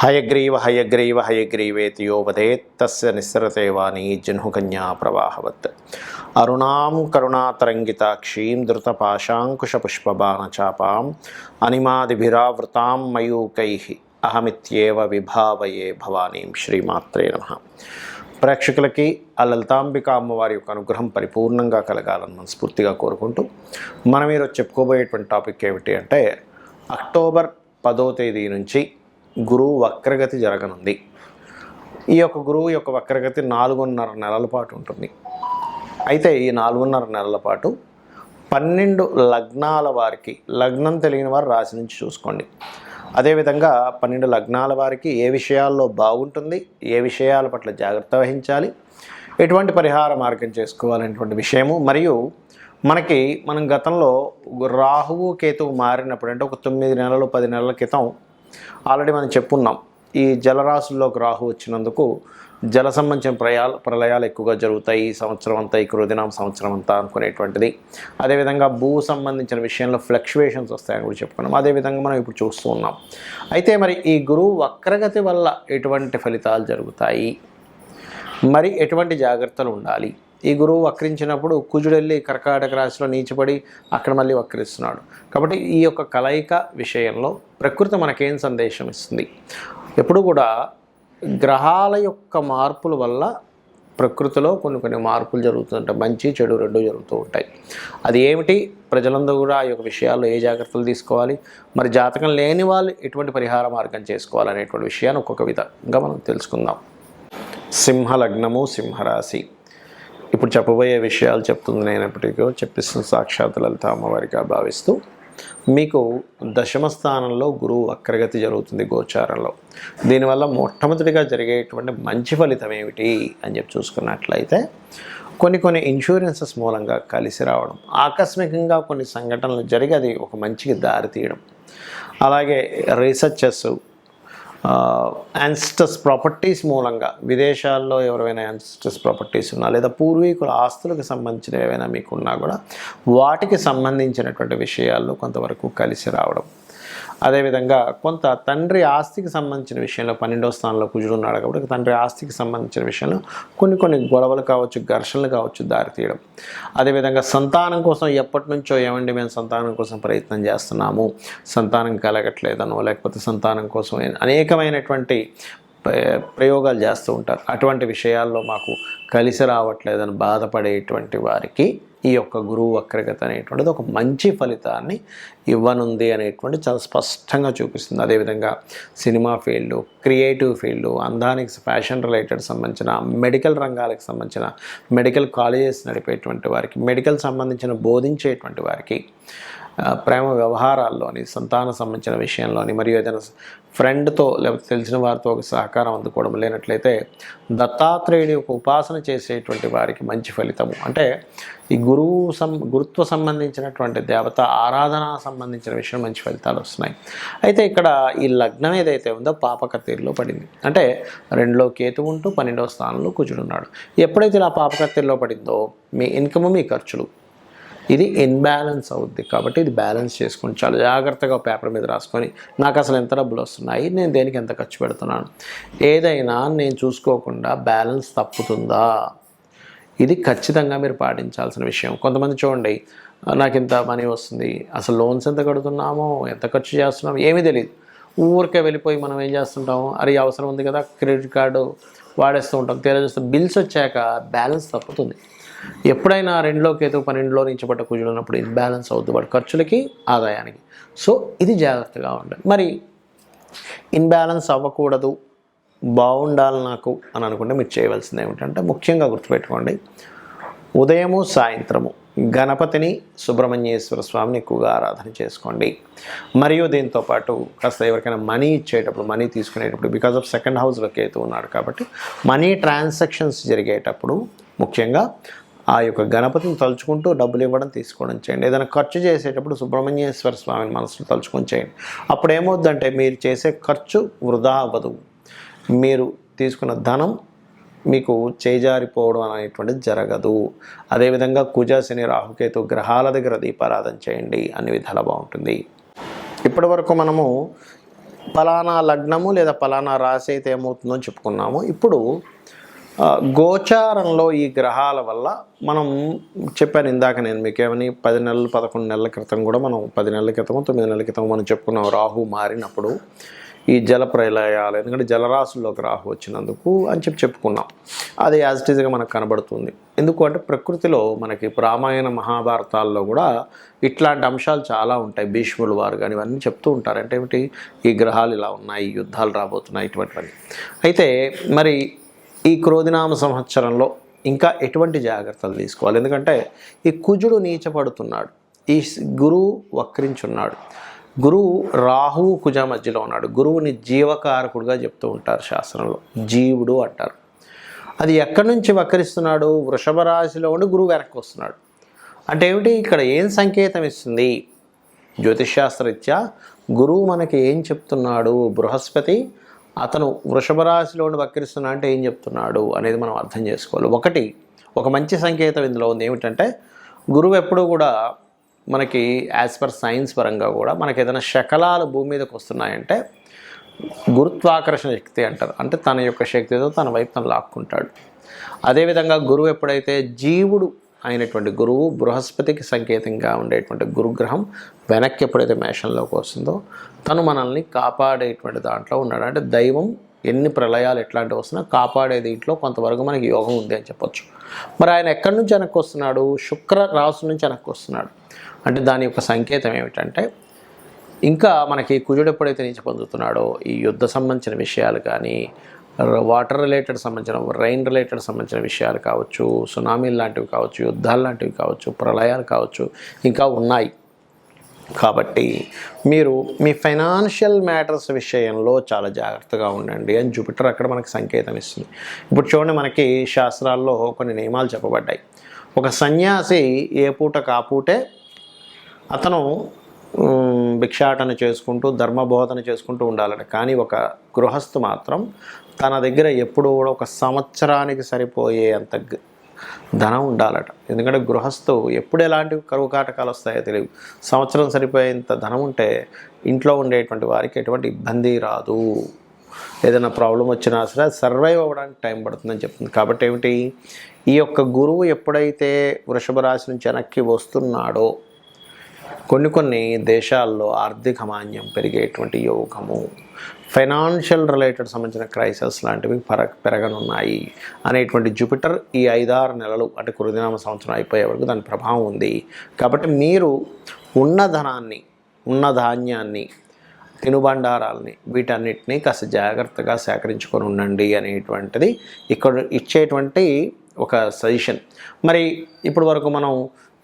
హయగ్రీవ హయగ్రీవ హయగ్రీవేతి యోవదేత్ తస్య నిస్సరతే వాణి జహ్నుకన్యా ప్రవాహవత్. అరుణాం కరుణాతరంగితాక్షీం ధృతపాశాంకుశపుష్పబాణచాపాం అనిమాదిభిరావృతాం మయూకై అహమిత్యేవ విభావయే భవానీం శ్రీమాత్రే నమ. ప్రేక్షకులకి ఆ లలితాంబిక అమ్మవారి యొక్క అనుగ్రహం పరిపూర్ణంగా కలగాలని మనస్ఫూర్తిగా కోరుకుంటూ మనం ఈరోజు చెప్పుకోబోయేటువంటి టాపిక్ ఏమిటి అంటే అక్టోబర్ పదో తేదీ నుంచి గురువు వక్రగతి జరగనుంది. ఈ యొక్క గురువు యొక్క వక్రగతి నాలుగున్నర నెలల పాటు ఉంటుంది. అయితే ఈ నాలుగున్నర నెలల పాటు పన్నెండు లగ్నాల వారికి లగ్నం తెలియని వారు రాశి నుంచి చూసుకోండి. అదేవిధంగా పన్నెండు లగ్నాల వారికి ఏ విషయాల్లో బాగుంటుంది ఏ విషయాల పట్ల జాగ్రత్త వహించాలి ఎటువంటి పరిహార మార్గం చేసుకోవాలనేటువంటి విషయము మరియు మనకి మనం గతంలో రాహువు కేతువు మారినప్పుడు అంటే ఒక తొమ్మిది నెలలు పది నెలల క్రితం ఆల్రెడీ మనం చెప్పున్నాం ఈ జలరాశుల్లోకి రాహు వచ్చినందుకు జల సంబంధించిన ప్రయాలు ప్రళయాలు ఎక్కువగా జరుగుతాయి ఈ సంవత్సరం అంతా ఈ కృదినాం సంవత్సరం అంతా అనుకునేటువంటిది. అదేవిధంగా భూ సంబంధించిన విషయంలో ఫ్లక్చువేషన్స్ వస్తాయని కూడా చెప్పుకున్నాం అదేవిధంగా మనం ఇప్పుడు చూస్తూ ఉన్నాం. అయితే మరి ఈ గురువు వక్రగతి వల్ల ఎటువంటి ఫలితాలు జరుగుతాయి? మరి ఎటువంటి జాగ్రత్తలు ఉండాలి? ఈ గురువు వక్రించినప్పుడు కుజుడెళ్ళి కర్కాటక రాశిలో నీచిపడి అక్కడ మళ్ళీ వక్రిస్తున్నాడు. కాబట్టి ఈ యొక్క కలయిక విషయంలో ప్రకృతి మనకేం సందేశం ఇస్తుంది? ఎప్పుడు కూడా గ్రహాల యొక్క మార్పుల వల్ల ప్రకృతిలో కొన్ని కొన్ని మార్పులు జరుగుతుంటాయి మంచి చెడు రెండు జరుగుతూ ఉంటాయి. అది ఏమిటి? ప్రజలందరూ కూడా ఆ యొక్క విషయాల్లో ఏ జాగ్రత్తలు తీసుకోవాలి? మరి జాతకం లేని వాళ్ళు ఎటువంటి పరిహార మార్గం చేసుకోవాలనేటువంటి విషయాన్ని ఒక్కొక్క విధంగా మనం తెలుసుకుందాం. సింహ లగ్నము సింహరాశి. ఇప్పుడు చెప్పబోయే విషయాలు చెప్తుంది నేనప్పటికీ చెప్పిస్తున్న సాక్షాత్ లలిత అమ్మవారిగా భావిస్తూ మీకు దశమ స్థానంలో గురువు వక్రగతి జరుగుతుంది గోచారంలో. దీనివల్ల మొట్టమొదటిగా జరిగేటువంటి మంచి ఫలితం ఏమిటి అని చెప్పి చూసుకున్నట్లయితే కొన్ని కొన్ని ఇన్సూరెన్సెస్ మూలంగా కలిసి రావడం ఆకస్మికంగా కొన్ని సంఘటనలు జరిగి అది ఒక మంచికి దారి తీయడం అలాగే రీసెర్చెస్ యాన్స్టస్ ప్రాపర్టీస్ మూలంగా విదేశాల్లో ఎవరైనా యాన్స్టస్ ప్రాపర్టీస్ ఉన్నా లేదా పూర్వీకుల ఆస్తులకు సంబంధించిన ఏవైనా మీకు ఉన్నా కూడా వాటికి సంబంధించినటువంటి విషయాల్లో కొంతవరకు కలిసి రావడం. అదేవిధంగా కొంత తండ్రి ఆస్తికి సంబంధించిన విషయంలో పన్నెండో స్థానంలో కుజుడు ఉన్నాడు కాబట్టి తండ్రి ఆస్తికి సంబంధించిన విషయంలో కొన్ని కొన్ని గొడవలు కావచ్చు ఘర్షణలు కావచ్చు దారితీయడం. అదేవిధంగా సంతానం కోసం ఎప్పటి నుంచో ఏమండి మేము సంతానం కోసం ప్రయత్నం చేస్తున్నాము? సంతానం కలగట్లేదనో లేకపోతే సంతానం కోసం అనేకమైనటువంటి ప్ర- ప్రయోగాలు చేస్తూ ఉంటారు. అటువంటి విషయాల్లో మాకు కలిసి రావట్లేదని బాధపడేటువంటి వారికి ఈ యొక్క గురువు వక్రగత అనేటువంటిది ఒక మంచి ఫలితాన్ని ఇవ్వనుంది అనేటువంటి చాలా స్పష్టంగా చూపిస్తుంది. అదేవిధంగా సినిమా ఫీల్డ్ క్రియేటివ్ ఫీల్డ్ అందానికి ఫ్యాషన్ రిలేటెడ్ సంబంధించిన మెడికల్ రంగాలకు సంబంధించిన మెడికల్ కాలేజెస్ నడిపేటువంటి వారికి మెడికల్ సంబంధించిన బోధించేటువంటి వారికి ప్రేమ వ్యవహారాల్లోని సంతాన సంబంధించిన విషయంలోని మరియు ఏదైనా ఫ్రెండ్తో లేకపోతే తెలిసిన వారితో ఒక సహకారం అందుకోవడం లేనట్లయితే దత్తాత్రేయుడి యొక్క ఉపాసన చేసేటువంటి వారికి మంచి ఫలితము. అంటే ఈ గురువు సం గురుత్వ సంబంధించినటువంటి దేవత ఆరాధన సంబంధించిన విషయం మంచి ఫలితాలు వస్తున్నాయి. అయితే ఇక్కడ ఈ లగ్నం ఏదైతే ఉందో పాపకత్తీరులో పడింది. అంటే రెండులో కేతు ఉంటూ పన్నెండో స్థానంలో కుజుడున్నాడు ఎప్పుడైతే ఇలా పాపకత్తీరులో పడిందో మీ ఇన్కమ్ మీ ఖర్చులు ఇది ఇన్బ్యాలెన్స్ అవుద్ది. కాబట్టి ఇది బ్యాలెన్స్ చేసుకొని చాలా జాగ్రత్తగా పేపర్ మీద రాసుకొని నాకు అసలు ఎంత డబ్బులు వస్తున్నాయి నేను దేనికి ఎంత ఖర్చు పెడుతున్నాను? ఏదైనా నేను చూసుకోకుండా బ్యాలెన్స్ తప్పుతుందా? ఇది ఖచ్చితంగా మీరు పాటించాల్సిన విషయం. కొంతమంది చూడండి నాకు ఇంత మనీ వస్తుంది అసలు లోన్స్ ఎంత కడుతున్నామో ఎంత ఖర్చు చేస్తున్నామో ఏమీ తెలియదు ఊరికే వెళ్ళిపోయి మనం ఏం చేస్తుంటాము? అరే అవసరం ఉంది కదా క్రెడిట్ కార్డు వాడేస్తూ ఉంటాం తీరా చూస్తే. బిల్స్ వచ్చాక బ్యాలెన్స్ తప్పుతుంది. ఎప్పుడైనా రెండులో కేతు పన్నెండులో నుంచి పట్ట కుజుడు ఉన్నప్పుడు ఇన్బ్యాలెన్స్ అవుతుంది వాటి ఖర్చులకి ఆదాయానికి. సో ఇది జాగ్రత్తగా ఉండాలి. మరి ఇన్బ్యాలెన్స్ అవ్వకూడదు బాగుండాలి నాకు అని అనుకుంటే మీరు చేయవలసింది ఏమిటంటే ముఖ్యంగా గుర్తుపెట్టుకోండి. ఉదయము సాయంత్రము గణపతిని సుబ్రహ్మణ్యేశ్వర స్వామిని ఎక్కువగా ఆరాధన చేసుకోండి. మరియు దీంతో పాటు కాస్త ఎవరికైనా మనీ ఇచ్చేటప్పుడు మనీ తీసుకునేటప్పుడు బికాజ్ ఆఫ్ సెకండ్ హౌస్లో కేతు ఉన్నాడు కాబట్టి మనీ ట్రాన్సాక్షన్స్ జరిగేటప్పుడు ముఖ్యంగా ఆ యొక్క గణపతిని తలుచుకుంటూ డబ్బులు ఇవ్వడం తీసుకోవడం చేయండి. ఏదైనా ఖర్చు చేసేటప్పుడు సుబ్రహ్మణ్యేశ్వర స్వామిని మనసులో తలుచుకొని చేయండి. అప్పుడు ఏమవుద్దంటే మీరు చేసే ఖర్చు వృధా అవ్వదు. మీరు తీసుకున్న ధనం మీకు చేజారిపోవడం అనేటువంటిది జరగదు. అదేవిధంగా కుజాశని రాహుకేతు గ్రహాల దగ్గర దీపారాధన చేయండి అన్ని విధాల బాగుంటుంది. ఇప్పటి వరకు మనము పలానా లగ్నము లేదా పలానా రాశి అయితే ఏమవుతుందో చెప్పుకున్నాము. ఇప్పుడు గోచారంలో ఈ గ్రహాల వల్ల మనం చెప్పాను ఇందాక నేను మీకేమని పది నెలలు పదకొండు నెలల క్రితం కూడా మనం పది నెలల క్రితం తొమ్మిది నెలల క్రితం మనం చెప్పుకున్నాం రాహు మారినప్పుడు ఈ జల ప్రళయాలు ఎందుకంటే జలరాశుల్లోకి రాహు వచ్చినందుకు అని చెప్పి చెప్పుకున్నాం. అది యాజ్ ఇట్ ఈజ్గా మనకు కనబడుతుంది. ఎందుకు అంటే ప్రకృతిలో మనకి రామాయణ మహాభారతాల్లో కూడా ఇట్లాంటి అంశాలు చాలా ఉంటాయి. భీష్ములు వారు కానీ ఇవన్నీ చెప్తూ ఉంటారు. అంటే ఏమిటి? ఈ గ్రహాలు ఇలా ఉన్నాయి యుద్ధాలు రాబోతున్నాయి ఇటువంటివన్నీ. అయితే మరి ఈ క్రోధినామ సంవత్సరంలో ఇంకా ఎటువంటి జాగ్రత్తలు తీసుకోవాలి? ఎందుకంటే ఈ కుజుడు నీచపడుతున్నాడు. ఈ గురువు వక్రించున్నాడు. గురువు రాహు కుజ మధ్యలో ఉన్నాడు. గురువుని జీవకారకుడుగా చెప్తూ ఉంటారు శాస్త్రంలో. జీవుడు అంటారు. అది ఎక్కడి నుంచి వక్రిస్తున్నాడు? వృషభ రాశిలో ఉండి గురువు వెనక్కి వస్తున్నాడు. అంటే ఏమిటి? ఇక్కడ ఏం సంకేతం ఇస్తుంది? జ్యోతిష్శాస్త్రరీత్యా గురువు మనకి ఏం చెప్తున్నాడు? బృహస్పతి అతను వృషభ రాశిలో వక్రిస్తున్నా అంటే ఏం చెప్తున్నాడు అనేది మనం అర్థం చేసుకోవాలి. ఒకటి ఒక మంచి సంకేతం ఇందులో ఉంది. ఏమిటంటే గురువు ఎప్పుడూ కూడా మనకి యాజ్ పర్ సైన్స్ పరంగా కూడా మనకి ఏదైనా శకలాలు భూమి మీదకి వస్తున్నాయంటే గురుత్వాకర్షణ శక్తి అంటారు. అంటే తన యొక్క శక్తితో తన వైపు తను లాక్కుంటాడు. అదేవిధంగా గురువు ఎప్పుడైతే జీవుడు అయినటువంటి గురువు బృహస్పతికి సంకేతంగా ఉండేటువంటి గురుగ్రహం వెనక్కి ఎప్పుడైతే మేషంలోకి వస్తుందో తను మనల్ని కాపాడేటువంటి దాంట్లో ఉన్నాడు. అంటే దైవం ఎన్ని ప్రళయాలు ఎట్లాంటివి వస్తున్నా కాపాడే దీంట్లో కొంతవరకు మనకి యోగం ఉంది అని చెప్పొచ్చు. మరి ఆయన ఎక్కడి నుంచి వెనక్కి వస్తున్నాడు? శుక్ర రాసు నుంచి వెనక్కి వస్తున్నాడు. అంటే దాని యొక్క సంకేతం ఏమిటంటే ఇంకా మనకి కుజుడు ఎప్పుడైతే నుంచి పొందుతున్నాడో ఈ యుద్ధ సంబంధించిన విషయాలు కానీ వాటర్ రిలేటెడ్ సంబంధించిన రైన్ రిలేటెడ్ సంబంధించిన విషయాలు కావచ్చు సునామీలు లాంటివి కావచ్చు యుద్ధాలు లాంటివి కావచ్చు ప్రళయాలు కావచ్చు ఇంకా ఉన్నాయి. కాబట్టి మీరు మీ ఫైనాన్షియల్ మ్యాటర్స్ విషయంలో చాలా జాగ్రత్తగా ఉండండి అని జూపిటర్ అక్కడ మనకి సంకేతం ఇస్తుంది. ఇప్పుడు చూడండి మనకి శాస్త్రాల్లో కొన్ని నియమాలు చెప్పబడ్డాయి. ఒక సన్యాసి ఏ పూట? కాపూటే అతను భిక్షాటన చేసుకుంటూ ధర్మబోధన చేసుకుంటూ ఉండాలట. కానీ ఒక గృహస్థు మాత్రం తన దగ్గర ఎప్పుడూ కూడా ఒక సంవత్సరానికి సరిపోయే అంత గ- ధనం ఉండాలట. ఎందుకంటే గృహస్థు ఎప్పుడు ఎలాంటి కరువు కాటకాలు వస్తాయో తెలియదు. సంవత్సరం సరిపోయేంత ధనం ఉంటే ఇంట్లో ఉండేటువంటి వారికి ఎటువంటి ఇబ్బంది రాదు. ఏదైనా ప్రాబ్లం వచ్చినా సరే సర్వైవ్ అవ్వడానికి టైం పడుతుందని చెప్తుంది. కాబట్టి ఏమిటి? ఈ యొక్క గురువు ఎప్పుడైతే వృషభ రాశి నుంచి వెనక్కి వస్తున్నాడో కొన్ని కొన్ని దేశాల్లో ఆర్థిక మాన్యం పెరిగేటువంటి యోగము ఫైనాన్షియల్ రిలేటెడ్ సంబంధించిన క్రైసిస్ లాంటివి పెర పెరగనున్నాయి అనేటువంటి జూపిటర్ ఈ ఐదారు నెలలు అంటే కురుదినామ సంవత్సరం అయిపోయే వరకు దాని ప్రభావం ఉంది. కాబట్టి మీరు ఉన్న ధనాన్ని ఉన్న ధాన్యాన్ని తినుబండారాలని వీటన్నిటిని కాస్త జాగ్రత్తగా సేకరించుకొని ఉండండి అనేటువంటిది ఇక్కడ ఇచ్చేటువంటి ఒక సజెషన్. మరి ఇప్పటి వరకు మనం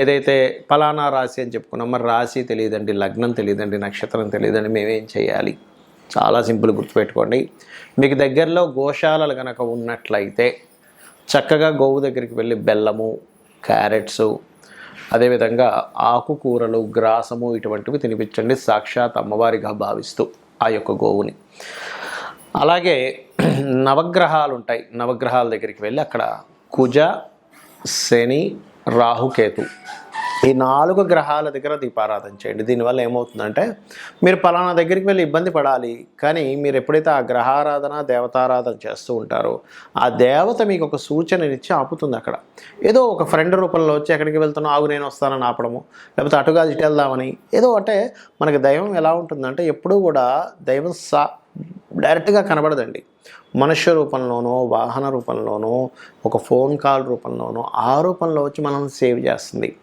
ఏదైతే ఫలానా రాశి అని చెప్పుకున్నాం మరి రాశి తెలియదండి లగ్నం తెలియదండి నక్షత్రం తెలియదండి మేమేం చేయాలి? చాలా సింపుల్ గుర్తుపెట్టుకోండి. మీకు దగ్గరలో గోశాలలు కనుక ఉన్నట్లయితే చక్కగా గోవు దగ్గరికి వెళ్ళి బెల్లము క్యారెట్స్ అదేవిధంగా ఆకుకూరలు గ్రాసము ఇటువంటివి తినిపించండి సాక్షాత్ అమ్మవారిగా భావిస్తూ ఆ యొక్క గోవుని. అలాగే నవగ్రహాలు ఉంటాయి. నవగ్రహాల దగ్గరికి వెళ్ళి అక్కడ కుజ శని రాహుకేతు. ఈ నాలుగు గ్రహాల దగ్గర దీపారాధన చేయండి. దీనివల్ల ఏమవుతుందంటే మీరు పలానా దగ్గరికి వెళ్ళి ఇబ్బంది పడాలి కానీ మీరు ఎప్పుడైతే ఆ గ్రహారాధన దేవతారాధన చేస్తూ ఉంటారో ఆ దేవత మీకు ఒక సూచననిచ్చి ఆపుతుంది అక్కడ. ఏదో ఒక ఫ్రెండ్ రూపంలో వచ్చి ఎక్కడికి వెళ్తున్నా ఆగు నేను వస్తానని ఆపడము లేకపోతే అటుగా ఇటు వెళ్దామని. ఏదో అంటే మనకి దైవం ఎలా ఉంటుందంటే ఎప్పుడూ కూడా దైవం సా డైరెక్ట్గా కనబడదండి. మనుష్య రూపంలోనో వాహన రూపంలోనో ఒక ఫోన్ కాల్ రూపంలోనో ఆ రూపంలో వచ్చి మనం సేవ్ చేస్తుంది.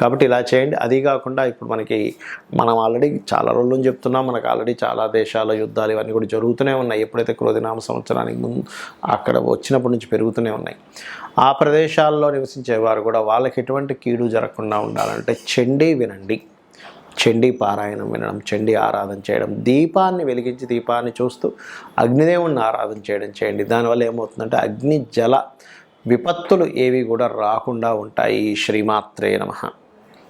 కాబట్టి ఇలా చేయండి. అది కాకుండా ఇప్పుడు మనకి మనం ఆల్రెడీ చాలా రోజుల నుంచి చెప్తున్నాం. మనకు ఆల్రెడీ చాలా దేశాల యుద్ధాలు ఇవన్నీ కూడా జరుగుతూనే ఉన్నాయి. ఎప్పుడైతే క్రోధినామ సంవత్సరానికి ముందు అక్కడ వచ్చినప్పటి నుంచి పెరుగుతూనే ఉన్నాయి. ఆ ప్రదేశాల్లో నివసించే వారు కూడా వాళ్ళకి ఎటువంటి కీడు జరగకుండా ఉండాలంటే చెండీ వినండి. చండీ పారాయణం వినడం చండీ ఆరాధన చేయడం దీపాన్ని వెలిగించి దీపాన్ని చూస్తూ అగ్నిదేవుణ్ణి ఆరాధన చేయడం చేయండి. దానివల్ల ఏమవుతుందంటే అగ్ని జల విపత్తులు ఏవి కూడా రాకుండా ఉంటాయి. శ్రీమాత్రే నమ.